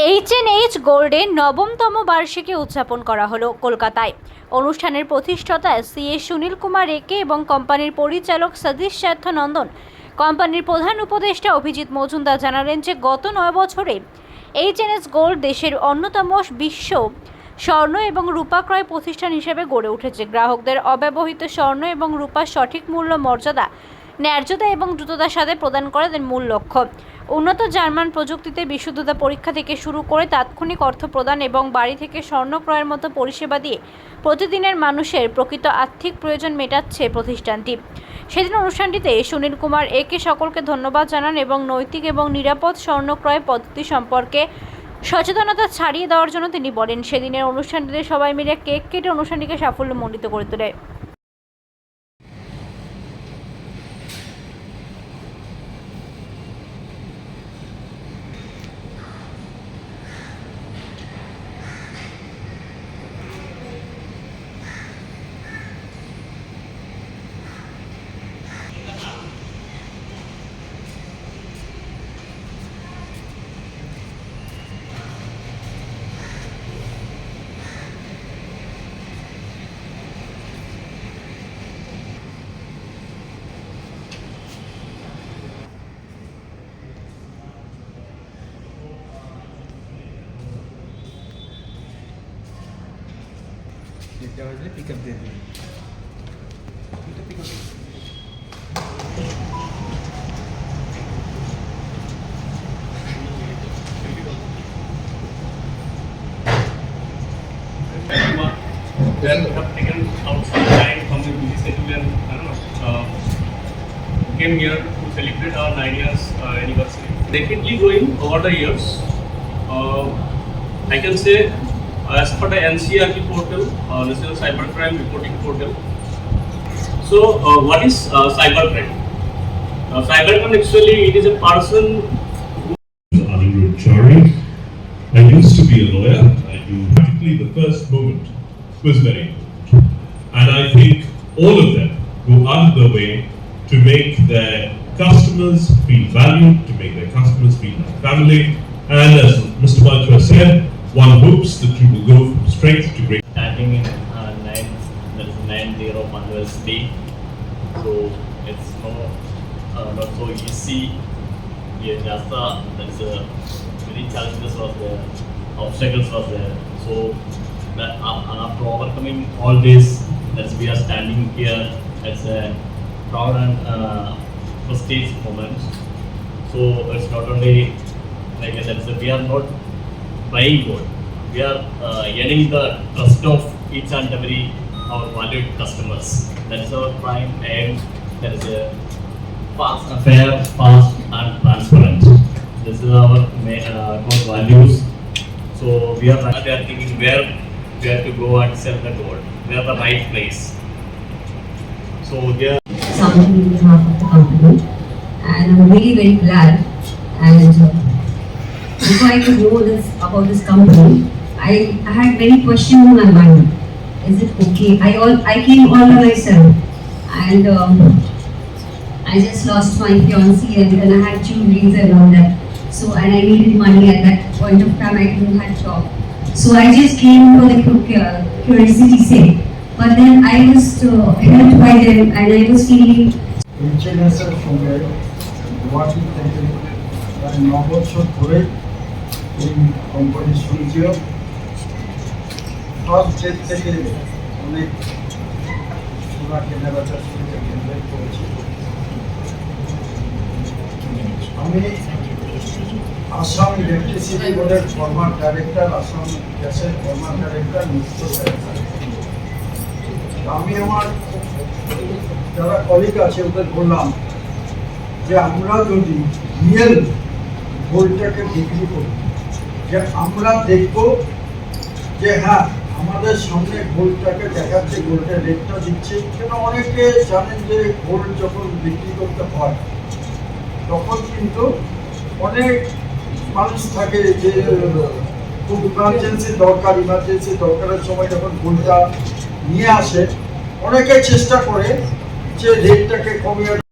H N H গোল্ডের নবমতম বার্ষিকী উদযাপন করা হলো কলকাতায়। অনুষ্ঠানের প্রতিষ্ঠাতা সি এ সুনীল কুমার একে এবং কোম্পানির পরিচালক সতীশ স্বার্থ নন্দন কোম্পানির প্রধান উপদেষ্টা অভিজিৎ মজুমদার জানালেন যে, গত নয় বছরে এইচ এন এইচ গোল্ড দেশের অন্যতম বিশ্ব স্বর্ণ এবং রূপা ক্রয় প্রতিষ্ঠান হিসেবে গড়ে উঠেছে। গ্রাহকদের অব্যবহৃত স্বর্ণ এবং রূপার সঠিক মূল্য মর্যাদা, ন্যায্যতা এবং দ্রুততার সাথে প্রদান করা এদের মূল লক্ষ্য। উন্নত জার্মান প্রযুক্তিতে বিশুদ্ধতা পরীক্ষা থেকে শুরু করে তাৎক্ষণিক অর্থ প্রদান এবং বাড়ি থেকে স্বর্ণ ক্রয়ের মতো পরিষেবা দিয়ে প্রতিদিনের মানুষের প্রকৃত আর্থিক প্রয়োজন মেটাচ্ছে প্রতিষ্ঠানটি। সেদিন অনুষ্ঠানটিতে সুনীল কুমার একে সকলকে ধন্যবাদ জানান এবং নৈতিক এবং নিরাপদ স্বর্ণ ক্রয় পদ্ধতি সম্পর্কে সচেতনতা ছাড়িয়ে দেওয়ার জন্য তিনি বলেন, সেদিনের অনুষ্ঠানটিতে সবাই মিলে কেক কেটে অনুষ্ঠানটিকে সাফল্যমণ্ডিত করে তোলে। যেটা হলে পিক আপ দিয়ে দিবি এটা pick up everyone. Then have taken out some time from the busy schedule and I don't know, uh, came here to celebrate our nine years uh, anniversary. Rapidly growing over the years. Uh, I can say uh, as per the NCRP portal, uh, National Cybercrime Reporting Portal. So, uh, what is uh, cybercrime? Uh, cybercrime actually it is a person Anirudh Chari. I used to be a lawyer. I do practically the first moment was very important. And I think all of them go out of their way to make their customers feel valued, to make their customers feel like family. And as Mr. Bajwa said, one hopes that you will go from strength to great. starting in uh, 9 that is 90 manuals day so it's uh, not so easy. Yeah just uh, that is a very challenges was there obstacles was there so that uh, after overcoming all this as we are standing here. It's a proud and uh, prestige moment. So it's not only like said, so we are not buying gold. We are uh, earning the trust of each and every our valued customers. That is our prime aim. That is a fast, fair, fast, and transparent. This is our ma- uh, core values. So we are, we are thinking where we have to go and sell the gold. Where the right place. So here. something on behalf of the company and I'm really very glad and before I could know this about this company I, I had many questions in my mind is it okay I all I came all by myself and um, I just lost my fiancé and then I had jewelries and all that so and I needed money at that point of time I didn't have job so I just came for the cu- curiosity's sake but then I was uh, helped by them and I was feeling ইনসুরেন্সের সঙ্গে গুয়াহাটি থেকে প্রায় ন বছর ধরে কোম্পানির সঙ্গেও first date থেকে অনেক সোনা কেনাবেচার সঙ্গে কেন্দ্র করেছি। আমি আসাম ইলেকট্রিসিটি বোর্ডের ফর্মার ডাইরেক্টর আসাম গ্যাসের ফর্মার ডাইরেক্টর নিত্য আমি আমার যারা কলিগ আছে, ওদের বললাম যে আমরা যদি রিয়েল গোল্ডটাকে বিক্রি করি যে আমরা দেখব যে হ্যাঁ আমাদের সামনে গোল্ডটাকে দেখাচ্ছে গোল্ডের রেটটা দিচ্ছে। কেন অনেকে জানেন যে গোল্ড যখন বিক্রি করতে হয়, তখন কিন্তু অনেক মানুষ থাকে যে, খুব ইমার্জেন্সি দরকার ইমার্জেন্সি দরকারের সময় যখন গোল্ডটা নিয়ে আসে, অনেকে চেষ্টা করে যে রেটটাকে কমিয়ে